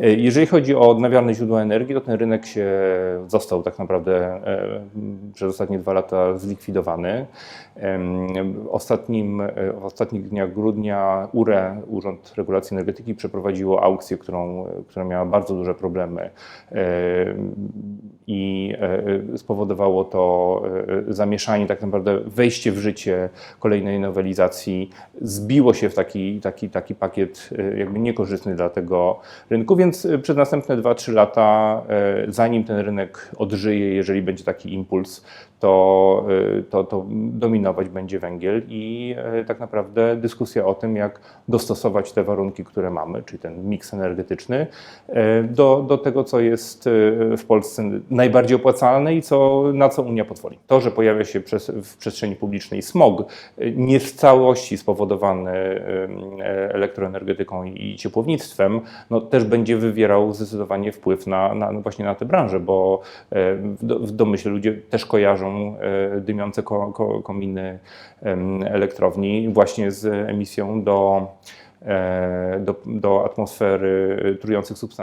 E, Jeżeli chodzi o odnawialne źródła energii, to ten rynek się został tak naprawdę e, przez ostatnie dwa lata zlikwidowany. W, ostatnim, e, w ostatnich dniach grudnia URE, Urząd Regulacji Energetyki, przeprowadziło aukcję, którą, która miała bardzo duże problemy i spowodowało to e, zamieszanie, tak naprawdę wejście w życie kolejnej nowelizacji. Zbiło się w taki, taki, taki pakiet e, jakby niekorzystny dla tego rynku, więc e, przez następne 2-3 lata, e, zanim ten rynek odżyje, jeżeli będzie taki impuls, to, e, to, to dominować będzie węgiel i e, tak naprawdę dyskusja o tym, jak dostosować te warunki, które mamy, czyli ten miks energetyczny, e, do, do tego, co jest e, w Polsce najbardziej opłacalne i co, na co Unia pozwoli. To, że pojawia się przez, w przestrzeni publicznej smog, e, nie w całości spowodowany e, elektroenergetyką i ciepłownictwem, no, też będzie wywierał zdecydowanie wpływ na, na, no właśnie na tę branżę, bo e, w, do, w domyśle ludzie też kojarzą dymiące ko, ko, kominy elektrowni właśnie z emisją do, e, do, do atmosfery trujących substancji.